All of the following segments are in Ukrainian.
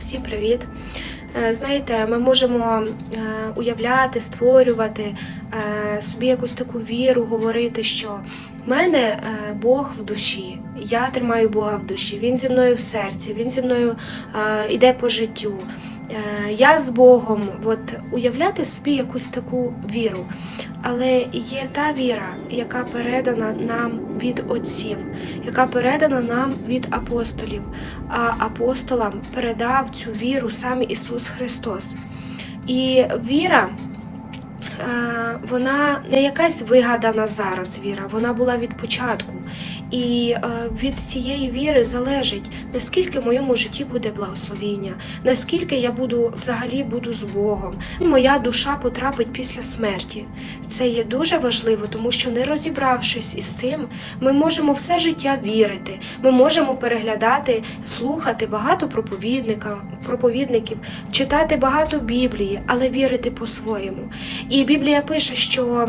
Всім привіт! Е, Знаєте, ми можемо е, уявляти, створювати собі якусь таку віру, говорити, що в мене е, Бог в душі, я тримаю Бога в душі, Він зі мною в серці, Він зі мною е, йде по життю. Е, Я з Богом, от уявляти собі якусь таку віру. Але є та віра, яка передана нам від отців, яка передана нам від апостолів. А апостолам передав цю віру сам Ісус Христос. І віра, е, вона не якась вигадана зараз віра, вона була від початку. І е, від цієї віри залежить, наскільки в моєму житті буде благословіння, наскільки я буду взагалі буду з Богом. Моя душа потрапить після смерті. Це є дуже важливо, тому що не розібравшись із цим, ми можемо все життя вірити. Ми можемо переглядати, слухати багато проповідника, проповідників, читати багато Біблії, але вірити по-своєму. І Біблія пише, що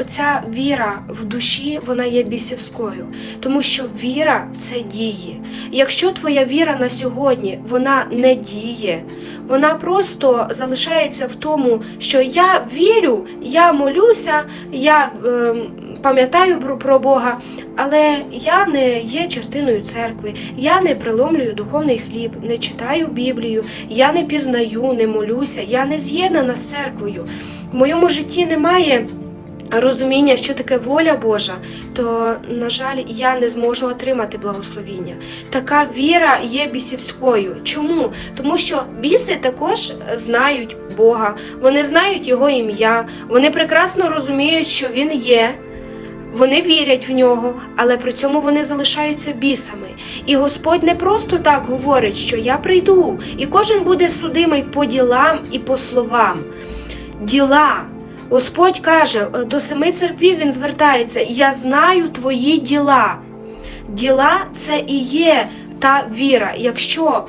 оця віра в душі вона є бісівською, тому що віра це діє. Якщо твоя віра на сьогодні вона не діє, вона просто залишається в тому, що я вірю, я молюся, я е, пам'ятаю про, про Бога, але я не є частиною церкви, я не приломлюю духовний хліб, не читаю Біблію, я не пізнаю, не молюся, я не з'єднана з церквою. В моєму житті немає розуміння, що таке воля Божа, то, на жаль, я не зможу отримати благословіння. Така віра є бісівською. Чому? Тому що біси також знають Бога, вони знають Його ім'я, вони прекрасно розуміють, що Він є. Вони вірять в нього, але при цьому вони залишаються бісами. І Господь не просто так говорить, що я прийду, і кожен буде судимий по ділам і по словам. Діла. Господь каже, е, до семи церквів він звертається: Я знаю твої діла. Діла це і є та віра. Якщо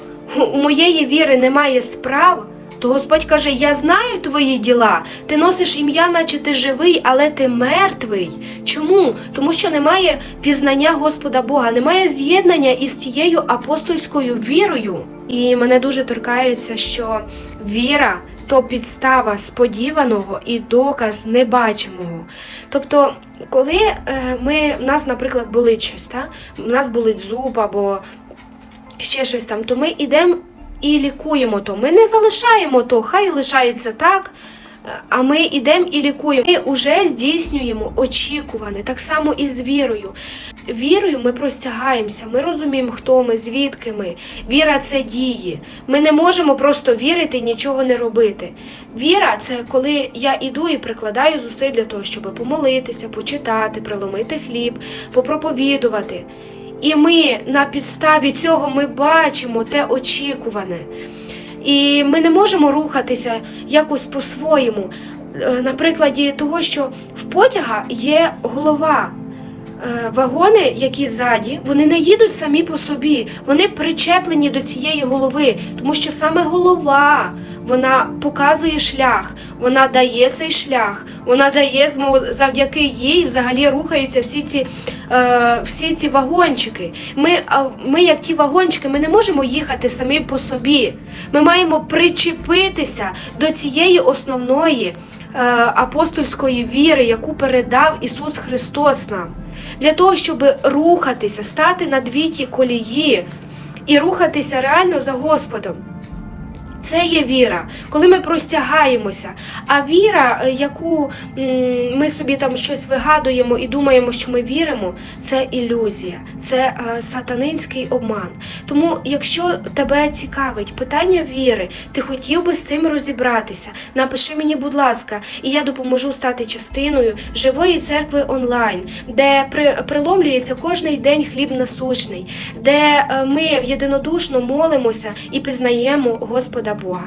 у моєї віри немає справ, то Господь каже: Я знаю твої діла. Ти носиш ім'я, наче ти живий, але ти мертвий. Чому? Тому що немає пізнання Господа Бога, немає з'єднання із тією апостольською вірою. І мене дуже торкається, що віра то підстава сподіваного і доказ небачимого. Тобто, коли е, ми, в нас, наприклад, болить щось, та? в нас болить зуб або ще щось там, то ми йдемо і лікуємо то. Ми не залишаємо то, хай лишається так. е, А ми йдемо і лікуємо. Ми вже здійснюємо очікуване, так само і з вірою. Вірою ми простягаємося, ми розуміємо, хто ми, звідки ми. Віра це дії. Ми не можемо просто вірити і нічого не робити. Віра це коли я іду і прикладаю зусиль для того, щоб помолитися, почитати, приломити хліб, попроповідувати. І ми на підставі цього ми бачимо те очікуване. І ми не можемо рухатися якось по-своєму. Е, На прикладі того, що в потяга є голова. Е, Вагони, які ззаді, вони не їдуть самі по собі, вони причеплені до цієї голови, тому що саме голова вона показує шлях, вона дає цей шлях, вона дає завдяки їй взагалі рухаються всі ці, е, всі ці вагончики. Ми, ми, як ті вагончики, ми не можемо їхати самі по собі. Ми маємо причепитися до цієї основної е, апостольської віри, яку передав Ісус Христос нам, для того, щоб рухатися, стати на дві ті колії і рухатися реально за Господом. Це є віра, коли ми простягаємося. А віра, е, яку ми собі там щось вигадуємо і думаємо, що ми віримо, це ілюзія, це е, сатанинський обман. Тому, якщо тебе цікавить питання віри, ти хотів би з цим розібратися, напиши мені, будь ласка, і я допоможу стати частиною живої церкви онлайн, де приломлюється кожний день хліб насущний, де е, ми єдинодушно молимося і пізнаємо Господа Бога.